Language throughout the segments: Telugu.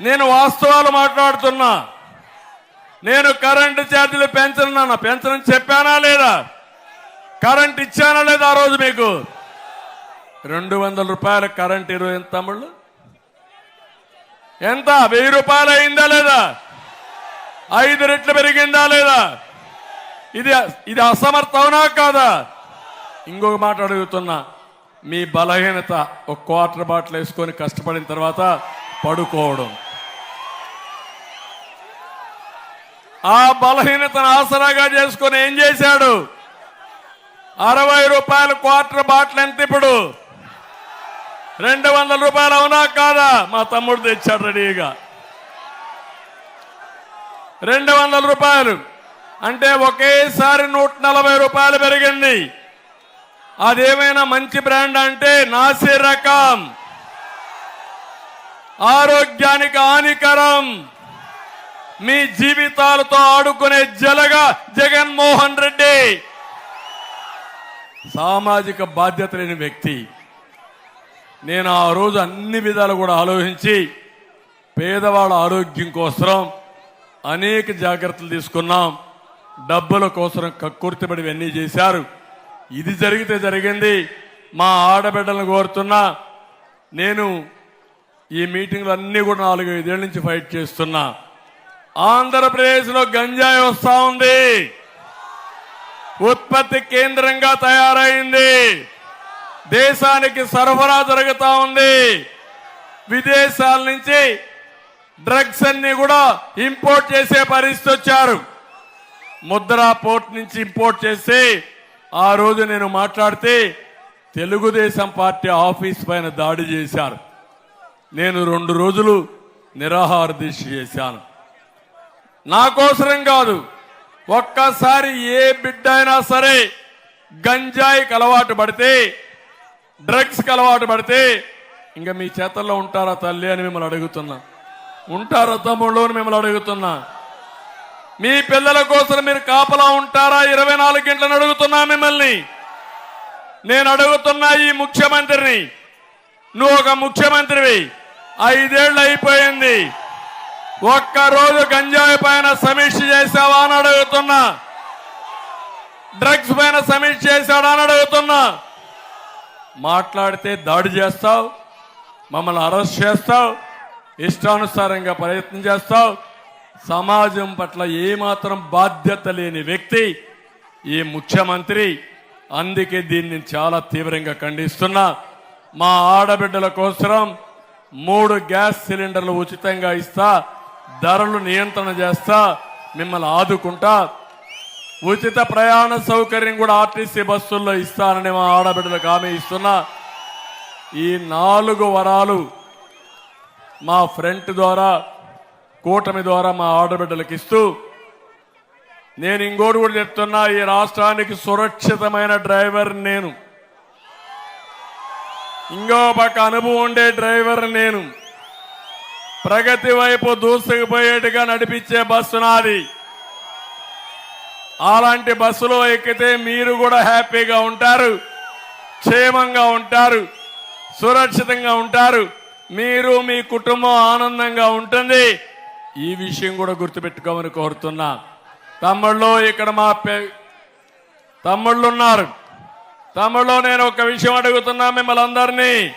నేను వాస్తవాలు మాట్లాడుతున్నా. నేను కరెంటు ఛార్జీలు పెంచనున్నా పెంచనని చెప్పానా లేదా? కరెంట్ ఇచ్చానా లేదా ఆ రోజు మీకు? రెండు వందల రూపాయల కరెంట్ ఇరవై ఎంత తమ్ముళ్ళు. ఎంత? వెయ్యి రూపాయలు అయిందా లేదా? ఐదు రెట్లు పెరిగిందా లేదా? ఇది ఇది అసమర్థ అవునా కాదా? ఇంకొక మాట అడుగుతున్నా. మీ బలహీనత ఒక క్వార్టర్ బాటిల్ వేసుకొని కష్టపడిన తర్వాత పడుకోవడం. ఆ బలహీనతను ఆసరాగా చేసుకుని ఏం చేశాడు? అరవై రూపాయల క్వార్టర్ బాటిల్ ఎంత ఇప్పుడు? రెండు వందల రూపాయలు అవునా కాదా? మా తమ్ముడు తెచ్చాడు రెడీగా. రెండు వందల రూపాయలు. అంటే ఒకేసారి నూట నలభై రూపాయలు పెరిగింది. అదేమైనా మంచి బ్రాండ్ అంటే నాసి రకం ఆరోగ్యానికి హానికరం. మీ జీవితాలతో ఆడుకునే జలగా జగన్మోహన్ రెడ్డి. సామాజిక బాధ్యత లేని వ్యక్తి. నేను ఆ రోజు అన్ని విధాలు కూడా ఆలోచించి పేదవాళ్ళ ఆరోగ్యం కోసం అనేక జాగ్రత్తలు తీసుకున్నాం. డబ్బుల కోసం కక్కుర్తిపడి ఇవన్నీ చేశారు. ఇది జరిగితే జరిగింది. మా ఆడబిడ్డలను కోరుతున్నా నేను ఈ మీటింగ్లు అన్నీ కూడా నాలుగు ఐదేళ్ళ నుంచి ఫైట్ చేస్తున్నా. ఆంధ్రప్రదేశ్లో గంజాయి వస్తూ ఉంది. ఉత్పత్తి కేంద్రంగా తయారైంది. దేశానికి సరఫరా జరుగుతూ ఉంది. విదేశాల నుంచి డ్రగ్స్ అన్ని కూడా ఇంపోర్ట్ చేసే పరిస్థితి వచ్చారు. ముద్రా పోర్ట్ నుంచి ఇంపోర్ట్ చేసి ఆ రోజు నేను మాట్లాడితే తెలుగుదేశం పార్టీ ఆఫీస్ పైన దాడి చేశారు. నేను రెండు రోజులు నిరాహార దీక్ష చేశాను. నా కోసరం కాదు. ఒక్కసారి ఏ బిడ్డ అయినా సరే గంజాయికి అలవాటు పడితే డ్రగ్స్కి అలవాటు పడితే ఇంకా మీ చేతల్లో ఉంటారా తల్లి అని మిమ్మల్ని అడుగుతున్నా. ఉంటారా తమ్ముళ్ళు అని మిమ్మల్ని అడుగుతున్నా. మీ పిల్లల కోసం మీరు కాపలా ఉంటారా? ఇరవై నాలుగు గంటలను అడుగుతున్నా మిమ్మల్ని. నేను అడుగుతున్నా ఈ ముఖ్యమంత్రిని. నువ్వు ఒక ముఖ్యమంత్రివి. ఐదేళ్ళు అయిపోయింది. ఒక్క రోజు గంజాయి పైన సమీక్ష చేసావా అని అడుగుతున్నా. డ్రగ్స్ పైన సమీక్ష చేశాడా అని అడుగుతున్నా. మాట్లాడితే దాడి చేస్తావు మమ్మల్ని అరెస్ట్ చేస్తావు ఇష్టానుసారంగా ప్రయత్నం చేస్తావు. సమాజం పట్ల ఏమాత్రం బాధ్యత లేని వ్యక్తి ఈ ముఖ్యమంత్రి. అందుకే దీన్ని చాలా తీవ్రంగా ఖండిస్తున్నా. మా ఆడబిడ్డల కోసం మూడు గ్యాస్ సిలిండర్లు ఉచితంగా ఇస్తా. ధరలు నియంత్రణ చేస్తా మిమ్మల్ని ఆదుకుంటా. ఉచిత ప్రయాణ సౌకర్యం కూడా ఆర్టీసీ బస్సుల్లో ఇస్తానని మా ఆడబిడ్డలకు హామీ ఇస్తున్నా. ఈ నాలుగు వరాలు మా ఫ్రంట్ ద్వారా కూటమి ద్వారా మా ఆడబిడ్డలకు ఇస్తూ నేను ఇంకోటి కూడా చెప్తున్నా ఈ రాష్ట్రానికి సురక్షితమైన డ్రైవర్ నేను. ఇంకో పక్క అనుభవం ఉండే డ్రైవర్ నేను. ప్రగతి వైపు దూసుకుపోయేట్టుగా నడిపించే బస్సు నాది. అలాంటి బస్సులో ఎక్కితే మీరు కూడా హ్యాపీగా ఉంటారు క్షేమంగా ఉంటారు సురక్షితంగా ఉంటారు. మీరు మీ కుటుంబం ఆనందంగా ఉంటుంది. ఈ విషయం కూడా గుర్తుపెట్టుకోమని కోరుతున్నా. తమ్ముళ్ళు ఇక్కడ మా తమ్ముళ్ళు ఉన్నారు తమ్ముళ్ళు నేను ఒక విషయం అడుగుతున్నా మిమ్మల్ని అందరినీ.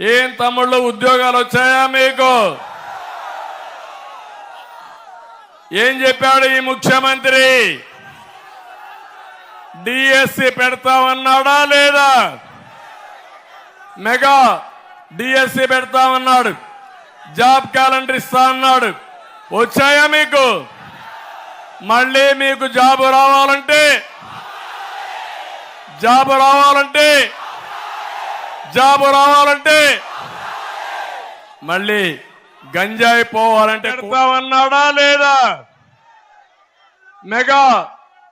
ఏం తమ్ముళ్ళు ఉద్యోగాలు వచ్చాయా మీకు? ఏం చెప్పాడు ఈ ముఖ్యమంత్రి? డిఎస్సి పెడతామన్నాడా లేదా? మెగా డిఎస్సి పెడతామన్నాడు జాబ్ క్యాలెండర్ ఇస్తా అన్నాడు. వచ్చాయా మీకు? మళ్ళీ మీకు జాబ్ రావాలంటే? జాబ్ రావాలంటే? జాబ్ రావాలంటే మళ్ళీ గంజాయి పోవాలంటే పెడతామన్నాడా లేదా? మెగా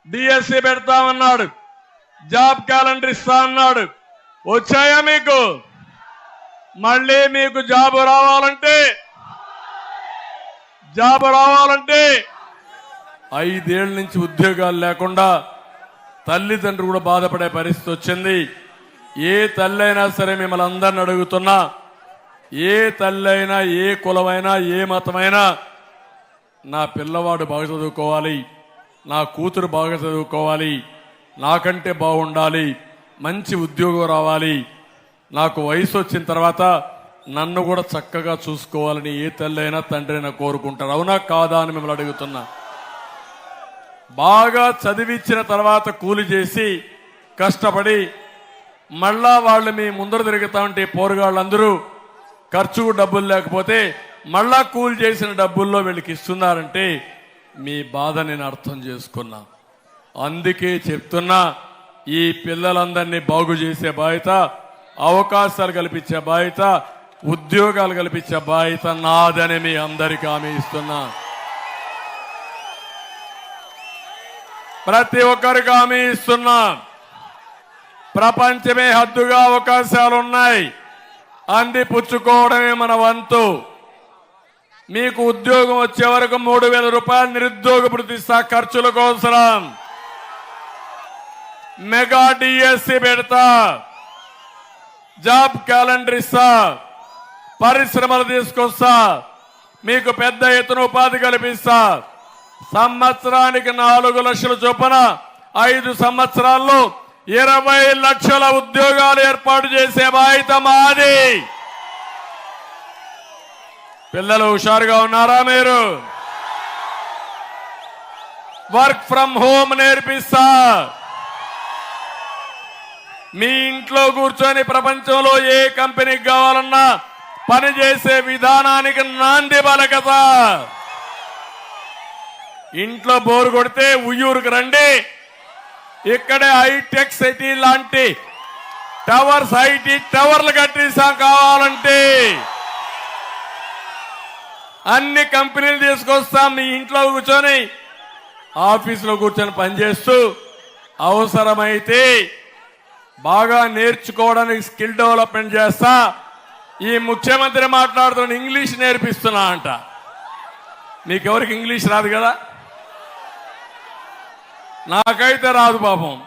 డిఎస్సి పెడతామన్నాడు జాబ్ క్యాలెండర్ ఇస్తా అన్నాడు. వచ్చాయా మీకు? మళ్ళీ మీకు జాబ్ రావాలంటే జాబ్ రావాలంటే ఐదేళ్ళ నుంచి ఉద్యోగాలు లేకుండా తల్లిదండ్రులు కూడా బాధపడే పరిస్థితి వచ్చింది. ఏ తల్లైనా సరే మిమ్మల్ని అందరిని అడుగుతున్నా ఏ తల్లైనా ఏ కులమైనా ఏ మతమైనా నా పిల్లవాడు బాగా చదువుకోవాలి నా కూతురు బాగా చదువుకోవాలి నాకంటే బాగుండాలి మంచి ఉద్యోగం రావాలి నాకు వయసు వచ్చిన తర్వాత నన్ను కూడా చక్కగా చూసుకోవాలని ఏ తల్లైనా తండ్రి అయినా కోరుకుంటారు అవునా కాదా అని మిమ్మల్ని అడుగుతున్నా. బాగా చదివించిన తర్వాత కూలి చేసి కష్టపడి మళ్ళా వాళ్ళు మీ ముందర తిరుగుతా ఉంటే పోరుగాళ్ళందరూ ఖర్చుకు డబ్బులు లేకపోతే మళ్ళా కూల్ చేసిన డబ్బుల్లో వీళ్ళకి ఇస్తున్నారంటే మీ బాధ నేను అర్థం చేసుకున్నా. అందుకే చెప్తున్నా ఈ పిల్లలందరినీ బాగు చేసే బాధ్యత అవకాశాలు కల్పించే బాధ్యత ఉద్యోగాలు కల్పించే బాధ్యత నాదని మీ అందరికీ హామీ ఇస్తున్నా. ప్రతి ఒక్కరికి హామీ ఇస్తున్నా. ప్రపంచమే హద్దుగా అవకాశాలు ఉన్నాయి అంది పుచ్చుకోవడమే మన వంతు. మీకు ఉద్యోగం వచ్చే వరకు మూడు వేల రూపాయలు నిరుద్యోగ భృతిస్తా ఖర్చుల కోసం మెగా డిఎస్సి పెడతా. జాబ్ క్యాలెండర్ ఇస్తా. పరిశ్రమలు తీసుకొస్తా. మీకు పెద్ద ఎత్తున ఉపాధి కల్పిస్తా. సంవత్సరానికి నాలుగు లక్షల చొప్పున ఐదు సంవత్సరాల్లో ఇరవై లక్షల ఉద్యోగాలు ఏర్పాటు చేసే బాధ్యత మాది. పిల్లలు హుషారుగా ఉన్నారా మీరు? వర్క్ ఫ్రమ్ హోమ్ నేర్పిస్తా. మీ ఇంట్లో కూర్చొని ప్రపంచంలో ఏ కంపెనీకి కావాలన్నా పనిచేసే విధానానికి నాంది పలకదా ఇంట్లో బోరు కొడితే ఉయ్యూరుకు రండి. ఇక్కడే హైటెక్ సిటీ లాంటి టవర్స్ ఐటీ టవర్లు కట్టిస్తాం కావాలంటే. అన్ని కంపెనీలు తీసుకొస్తాం మీ ఇంట్లో కూర్చొని ఆఫీసులో కూర్చొని పనిచేస్తూ అవసరమైతే బాగా నేర్చుకోవడానికి స్కిల్ డెవలప్మెంట్ చేస్తా. ఈ ముఖ్యమంత్రి మాట్లాడుతున్న ఇంగ్లీష్ నేర్పిస్తున్నా అంట. మీకెవరికి ఇంగ్లీష్ రాదు కదా? నాకైతే రాదు పాపం.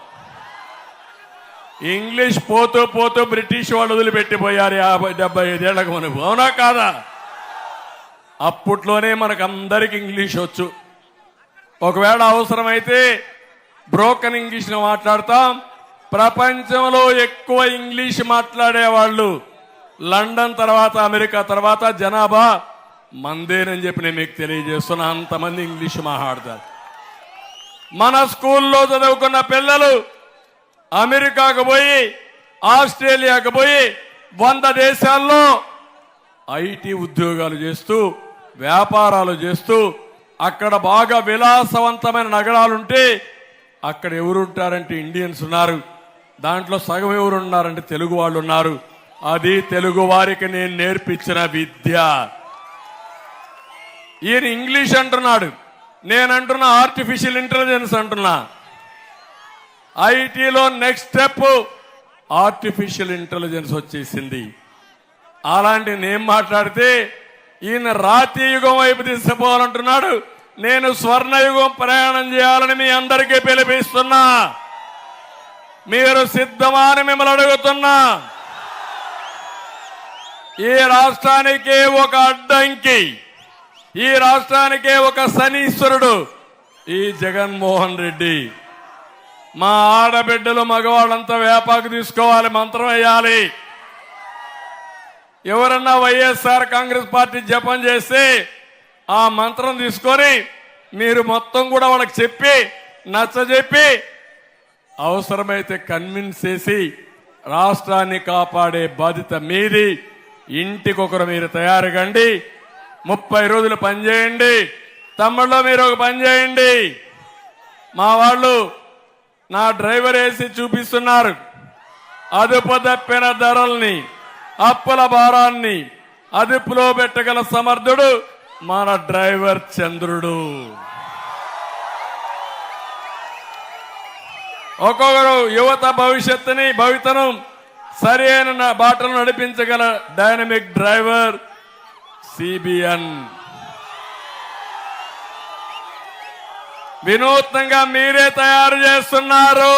ఇంగ్లీష్ పోతూ పోతూ బ్రిటిష్ వాళ్ళు వదిలిపెట్టిపోయారు యాభై డెబ్బై ఐదేళ్ళకు మనకు అవునా కాదా? అప్పట్లోనే మనకందరికి ఇంగ్లీష్ వచ్చు. ఒకవేళ అవసరమైతే బ్రోకన్ ఇంగ్లీష్ మాట్లాడతాం. ప్రపంచంలో ఎక్కువ ఇంగ్లీష్ మాట్లాడే వాళ్ళు లండన్ తర్వాత అమెరికా తర్వాత జనాభా మందేనని చెప్పి నేను మీకు తెలియజేస్తున్నా. అంతమంది ఇంగ్లీష్ మాట్లాడతారు. మన స్కూల్లో చదువుకున్న పిల్లలు అమెరికాకు పోయి ఆస్ట్రేలియాకు పోయి వంద దేశాల్లో ఐటీ ఉద్యోగాలు చేస్తూ వ్యాపారాలు చేస్తూ అక్కడ బాగా విలాసవంతమైన నగరాలుంటే అక్కడ ఎవరుంటారంటే ఇండియన్స్ ఉన్నారు. దాంట్లో సగం ఎవరున్నారంటే తెలుగు వాళ్ళు ఉన్నారు అది తెలుగు వారికి నేను నేర్పించిన విద్య. ఈయన ఇంగ్లీష్ అంటున్నాడు. నేను అంటున్నా ఆర్టిఫిషియల్ ఇంటెలిజెన్స్ అంటున్నా. ఐటీలో నెక్స్ట్ స్టెప్ ఆర్టిఫిషియల్ ఇంటెలిజెన్స్ వచ్చేసింది. అలాంటి నేను మాట్లాడితే ఈయన రాతి యుగం వైపు తీసుకుపోవాలంటున్నాడు. నేను స్వర్ణయుగం ప్రయాణం చేయాలని మీ అందరికీ పిలిపిస్తున్నా. మీరు సిద్ధమా అని మిమ్మల్ని అడుగుతున్నా. ఈ రాష్ట్రానికి ఒక అడ్డంకి. ఈ రాష్ట్రానికే ఒక శనీశ్వరుడు ఈ జగన్మోహన్ రెడ్డి. మా ఆడబిడ్డలు మగవాళ్ళంతా వేపాకు తీసుకోవాలి మంత్రం వేయాలి. ఎవరన్నా వైఎస్ఆర్ కాంగ్రెస్ పార్టీ జపం చేస్తే ఆ మంత్రం తీసుకొని మీరు మొత్తం కూడా వాళ్ళకి చెప్పి నచ్చజెప్పి అవసరమైతే కన్విన్స్ చేసి రాష్ట్రాన్ని కాపాడే బాధ్యత మీది. ఇంటికొకరు మీరు తయారు కండి. ముప్పై రోజులు పనిచేయండి. తమ్ముళ్ళు మీరు ఒక పని చేయండి. మా వాళ్ళు నా డ్రైవర్ వేసి చూపిస్తున్నారు. అదుపు తప్పిన ధరల్ని అప్పుల భారాన్ని అదుపులో పెట్టగల సమర్థుడు మన డ్రైవర్ చంద్రుడు. ఒక్కొక్కరు యువత భవిష్యత్తుని భవితను సరి అయిన బాటలు నడిపించగల డైనమిక్ డ్రైవర్ సిబిఎన్. వినూత్నంగా మీరే తయారు చేస్తున్నారు.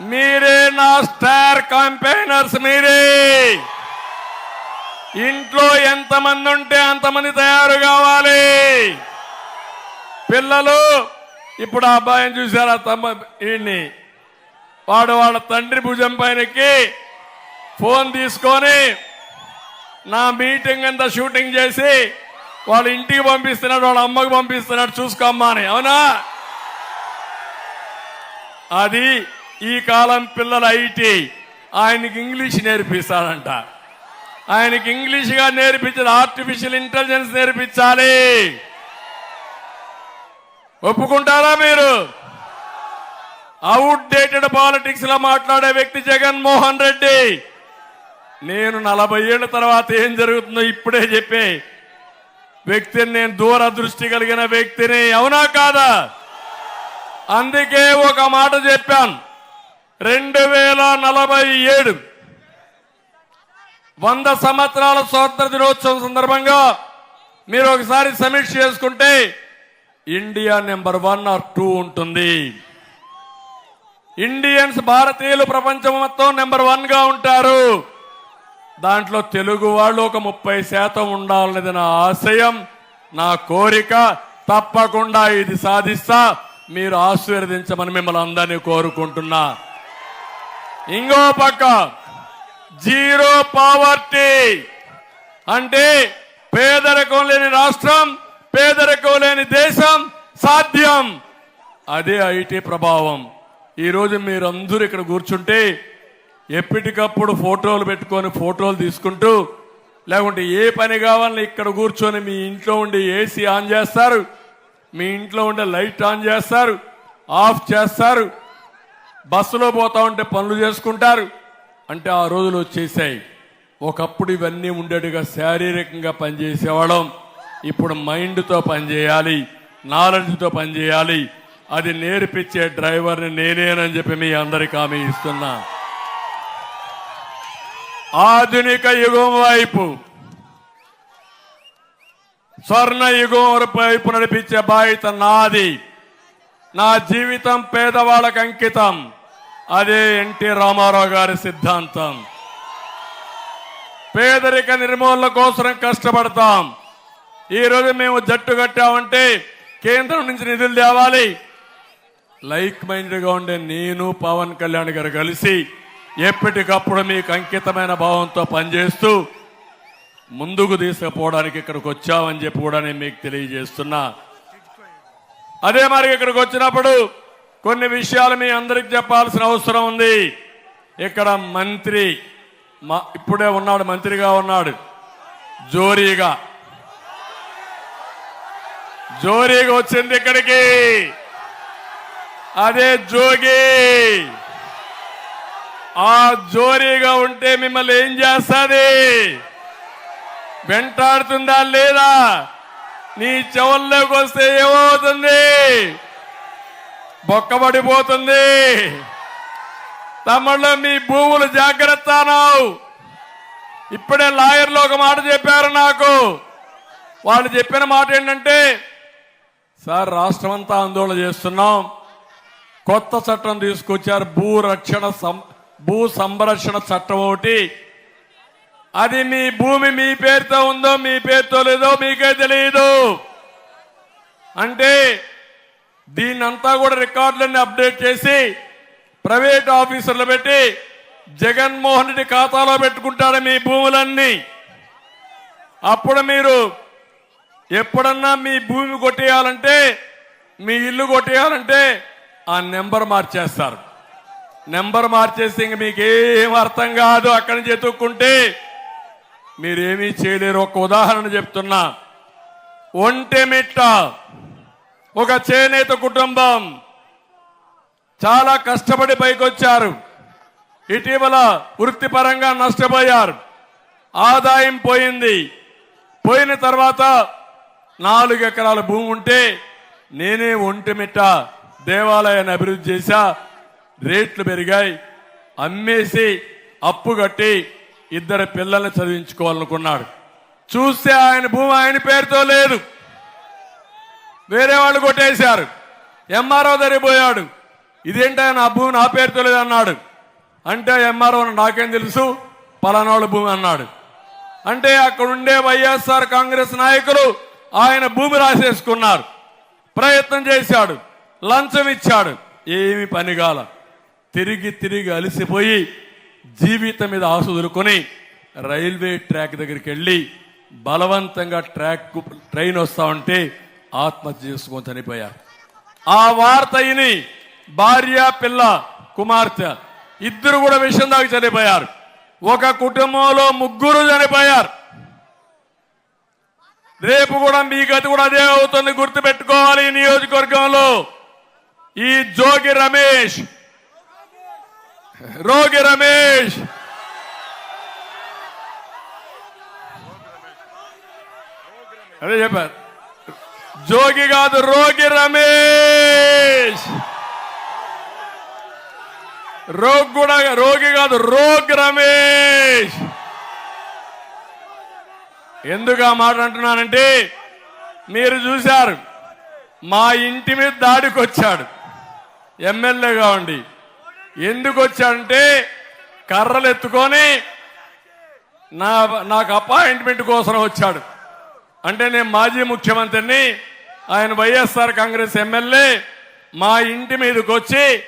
మీరే నా స్టార్ క్యాంపెయినర్స్ మీరే. ఇంట్లో ఎంతమంది ఉంటే అంతమంది తయారు కావాలి. పిల్లలు ఇప్పుడు ఆ అబ్బాయిని చూశారు ఆ తమ్మ ఈయన్ని వాడు వాళ్ళ తండ్రి భుజం పైనకి ఫోన్ తీసుకొని నా మీటింగ్ అంతా షూటింగ్ చేసి వాళ్ళ ఇంటికి పంపిస్తున్నాడు వాళ్ళ అమ్మకి పంపిస్తున్నాడు చూసుకోమ్మా అని. అవునా? అది ఈ కాలం పిల్లల ఐటీ. ఆయనకి ఇంగ్లీష్ నేర్పిస్తాడంట. ఆయనకి ఇంగ్లీష్గా నేర్పించేది ఆర్టిఫిషియల్ ఇంటెలిజెన్స్ నేర్పించాలి. ఒప్పుకుంటారా మీరు? అవుట్ డేటెడ్ పాలిటిక్స్లో మాట్లాడే వ్యక్తి జగన్మోహన్ రెడ్డి. నేను నలభై ఏళ్ళ తర్వాత ఏం జరుగుతుందో ఇప్పుడే చెప్పే. వ్యక్తిని నేను దూర దృష్టి కలిగిన వ్యక్తిని అవునా కాదా? అందుకే ఒక మాట చెప్పాను. రెండు వేల నలభై ఏడు వంద సంవత్సరాల స్వాతంత్ర దినోత్సవం సందర్భంగా మీరు ఒకసారి సమీక్ష చేసుకుంటే India number one or two ఉంటుంది. ఇండియన్స్ భారతీయులు ప్రపంచం మొత్తం నెంబర్ వన్గా ఉంటారు. దాంట్లో తెలుగు వాళ్ళు ఒక ముప్పై శాతం ఉండాలనేది నా ఆశయం నా కోరిక. తప్పకుండా ఇది సాధిస్తా. మీరు ఆశీర్వదించమని మిమ్మల్ని అందరినీ కోరుకుంటున్నా. ఇంకో పక్క జీరో పావర్టీ. అంటే పేదరికం లేని రాష్ట్రం పేదరికం లేని దేశం సాధ్యం. అదే ఐటీ ప్రభావం. ఈరోజు మీరందరూ ఇక్కడ కూర్చుంటే ఎప్పటికప్పుడు ఫోటోలు పెట్టుకొని ఫోటోలు తీసుకుంటూ లేకుంటే ఏ పని కావాలని ఇక్కడ కూర్చొని మీ ఇంట్లో ఉండే ఏసీ ఆన్ చేస్తారు మీ ఇంట్లో ఉండే లైట్ ఆన్ చేస్తారు ఆఫ్ చేస్తారు బస్సులో పోతా ఉంటే పనులు చేసుకుంటారు. అంటే ఆ రోజులు వచ్చేసాయి. ఒకప్పుడు ఇవన్నీ ఉండేట్టుగా శారీరకంగా పనిచేసేవాళ్ళం. ఇప్పుడు మైండ్తో పనిచేయాలి నాలెడ్జ్తో పనిచేయాలి. అది నేర్పించే డ్రైవర్ని నేనేనని చెప్పి మీ అందరికీ హామీ ఇస్తున్నా. ఆధునిక యుగం వైపు. స్వర్ణ యుగం వైపు నడిపించే బాధ్యత నాది. నా జీవితం పేదవాళ్ళకు అంకితం. అదే ఎన్టీ రామారావు గారి సిద్ధాంతం. పేదరిక నిర్మూలన కోసం కష్టపడతాం. ఈ రోజు మేము జట్టు కట్టామంటే కేంద్రం నుంచి నిధులు తేవాలి. లైక్ మైండ్గా ఉండే నేను పవన్ కళ్యాణ్ గారు కలిసి ఎప్పటికప్పుడు మీకు అంకితమైన భావంతో పనిచేస్తూ ముందుకు తీసుకుపోవడానికి ఇక్కడికి వచ్చామని చెప్పి కూడా నేను మీకు తెలియజేస్తున్నా. అదే మరి ఇక్కడికి వచ్చినప్పుడు కొన్ని విషయాలు మీ అందరికి చెప్పాల్సిన అవసరం ఉంది. ఇక్కడ మంత్రి మా ఇప్పుడే ఉన్నాడు మంత్రిగా ఉన్నాడు. జోరీగా. జోరీగా వచ్చింది ఇక్కడికి. అదే జోగి. ఆ జోరీగా ఉంటే మిమ్మల్ని ఏం చేస్తుంది? వెంటాడుతుందా లేదా? నీ చెవుల్లోకి వస్తే ఏమవుతుంది? బొక్కబడిపోతుంది. తమ్ముళ్ళు మీ భూములు జాగ్రత్త ఇప్పుడే లాయర్లు ఒక మాట చెప్పారు నాకు. వాళ్ళు చెప్పిన మాట ఏంటంటే సార్ రాష్ట్రం అంతా ఆందోళన చేస్తున్నాం. కొత్త చట్టం తీసుకొచ్చారు. భూ రక్షణ సం- భూ సంరక్షణ చట్టం ఒకటి. అది మీ భూమి మీ పేరుతో ఉందో మీ పేరుతో లేదో మీకే తెలియదు అంటే దీన్నంతా కూడా రికార్డులన్నీ అప్డేట్ చేసి ప్రైవేట్ ఆఫీసర్లు పెట్టి జగన్మోహన్ రెడ్డి ఖాతాలో పెట్టుకుంటారు మీ భూములన్నీ. అప్పుడు మీరు ఎప్పుడన్నా మీ భూమి కొట్టేయాలంటే మీ ఇల్లు కొట్టేయాలంటే ఆ నెంబర్ మార్చేస్తారు. నెంబర్ మార్చేసి ఇంక మీకేం అర్థం కాదు అక్కడి నుంచి ఎత్తుక్కుంటే మీరేమీ చేయలేరు. ఒక ఉదాహరణ చెప్తున్నా. ఒంటెమిట్ట ఒక చేనేత కుటుంబం చాలా కష్టపడి పైకొచ్చారు. ఇటీవల వృత్తిపరంగా నష్టపోయారు. ఆదాయం పోయింది. పోయిన తర్వాత నాలుగు ఎకరాల భూమి ఉంటే నేనే ఒంటిమిట్ట దేవాలయాన్ని అభివృద్ధి చేశా. రేట్లు పెరిగాయి. అమ్మేసి అప్పు కట్టి ఇద్దరు పిల్లల్ని చదివించుకోవాలనుకున్నాడు. చూస్తే ఆయన భూమి ఆయన పేరుతో లేదు. వేరే వాళ్ళు కొట్టేశారు. ఎంఆర్ఓ దరిపోయాడు ఇదేంటి ఆయన? నా భూమి నా పేరుతో లేదన్నాడు అంటే ఎంఆర్ఓ నాకేం తెలుసు? పలానాళ్ళ భూమి అన్నాడు. అంటే అక్కడ ఉండే వైఎస్ఆర్ కాంగ్రెస్ నాయకులు ఆయన భూమి రాసేసుకున్నారు. ప్రయత్నం చేశాడు. లంచం ఇచ్చాడు. ఏమి పనిగాల. తిరిగి తిరిగి అలసిపోయి జీవితం మీద ఆశ వదులుకొని రైల్వే ట్రాక్ దగ్గరికి వెళ్ళి బలవంతంగా ట్రాక్ ట్రైన్ వస్తా ఉంటే ఆత్మహత్య చేసుకొని చనిపోయారు. ఆ వార్త విని భార్య పిల్ల కుమార్తె ఇద్దరు కూడా విషయం దాకా చనిపోయారు. ఒక కుటుంబంలో ముగ్గురు చనిపోయారు. రేపు కూడా మీ గతి కూడా అదే అవుతుంది గుర్తుపెట్టుకోవాలి ఈ నియోజకవర్గంలో. ఈ జోగి రమేష్ రోగి రమేష్. అదే చెప్పారు. జోగి కాదు రోగి రమేష్. రోగ్ కూడా రోగి కాదు రోగ్ రమేష్. ఎందుకు ఆ మాట అంటున్నానంటే మీరు చూశారు మా ఇంటి మీద దాడికి వచ్చాడు ఎమ్మెల్యేగా ఉండి. ఎందుకు వచ్చాడంటే కర్రలు ఎత్తుకొని నా నాకు అపాయింట్మెంట్ కోసం వచ్చాడు. అంటే నేను మాజీ ముఖ్యమంత్రిని ఆయన వైఎస్ఆర్ కాంగ్రెస్ ఎమ్మెల్యే మా ఇంటి మీదకి వచ్చి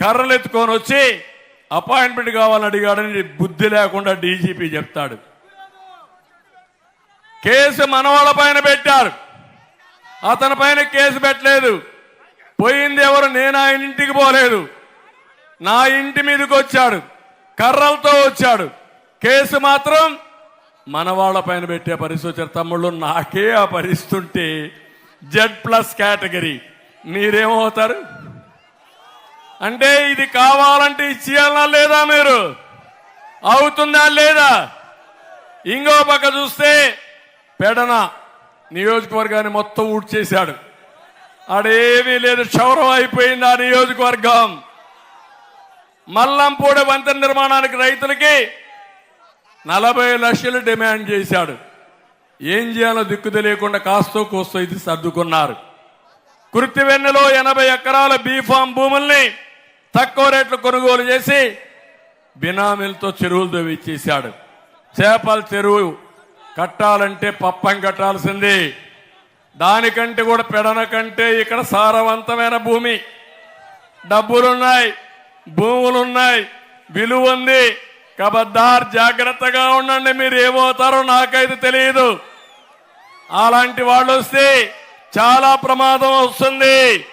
కర్రలు ఎత్తుకొని వచ్చి అపాయింట్మెంట్ కావాలని అడిగాడని బుద్ధి లేకుండా డీజీపీ చెప్తాడు. కేసు మనవాళ్ళ పైన పెట్టారు. అతని పైన కేసు పెట్టలేదు. పోయింది ఎవరు? నేను ఆయన ఇంటికి పోలేదు. నా ఇంటి మీదకి వచ్చాడు. కర్రలతో వచ్చాడు. కేసు మాత్రం మన వాళ్ళ పైన పెట్టే పరిస్థితి వచ్చారు. తమ్ముళ్ళు నాకే ఆ పరిస్థితి ఉంటే జెడ్ ప్లస్ కేటగిరీ. మీరేమవుతారు? అంటే ఇది కావాలంటే ఇచ్చేయాలా లేదా మీరు? అవుతుందా లేదా? ఇంకో పక్క చూస్తే పెడన నియోజకవర్గాన్ని మొత్తం ఊడ్చేశాడు. ఆడేమీ లేదు. క్షౌరం అయిపోయింది ఆ నియోజకవర్గం. మల్లంపూడి వంతెన నిర్మాణానికి రైతులకి నలభై లక్షలు డిమాండ్ చేశాడు. ఏం చేయాలో దిక్కు తెలియకుండా కాస్తో కోస్తో ఇది సర్దుకున్నారు. కుర్తివెన్నెలో ఎనభై ఎకరాల బీఫామ్ భూముల్ని తక్కువ రేట్లు కొనుగోలు చేసి బినామీలతో చెరువులు తవ్విచ్చేశాడు చేపల చెరువు కట్టాలంటే పప్పం కట్టాల్సింది. దానికంటే కూడా పెడన కంటే ఇక్కడ సారవంతమైన భూమి. డబ్బులున్నాయి. భూములున్నాయి విలువ ఉంది కబద్దార్ జాగ్రత్తగా ఉండండి మీరు ఏమవుతారో నాకైతే తెలియదు అలాంటి వాళ్ళు వస్తే చాలా ప్రమాదం వస్తుంది.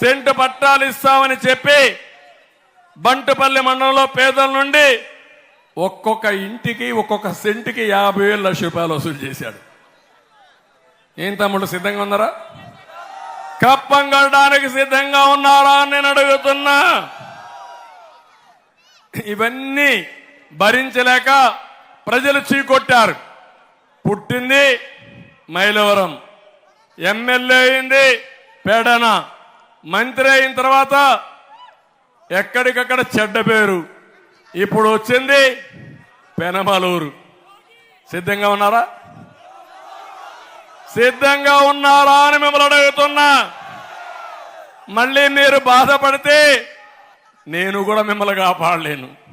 సెంటు పట్టాలు ఇస్తామని చెప్పి బంటుపల్లి మండలంలో పేదల నుండి ఒక్కొక్క ఇంటికి ఒక్కొక్క సెంటుకి యాభై వేల లక్ష రూపాయలు వసూలు చేశాడు. ఏం తమ్ముడు సిద్ధంగా ఉన్నారా? కప్పం కట్టడానికి సిద్ధంగా ఉన్నారా అని నేను అడుగుతున్నా. ఇవన్నీ భరించలేక ప్రజలు చీకొట్టారు. పుట్టింది మైలవరం. ఎమ్మెల్యే అయింది పేడన. మంత్రి అయిన తర్వాత ఎక్కడికక్కడ చెడ్డ పేరు. ఇప్పుడు వచ్చింది పెనమలూరు. సిద్ధంగా ఉన్నారా? సిద్ధంగా ఉన్నారా అని మిమ్మల్ని అడుగుతున్నా. మళ్ళీ మీరు బాధపడితే నేను కూడా మిమ్మల్ని కాపాడలేను.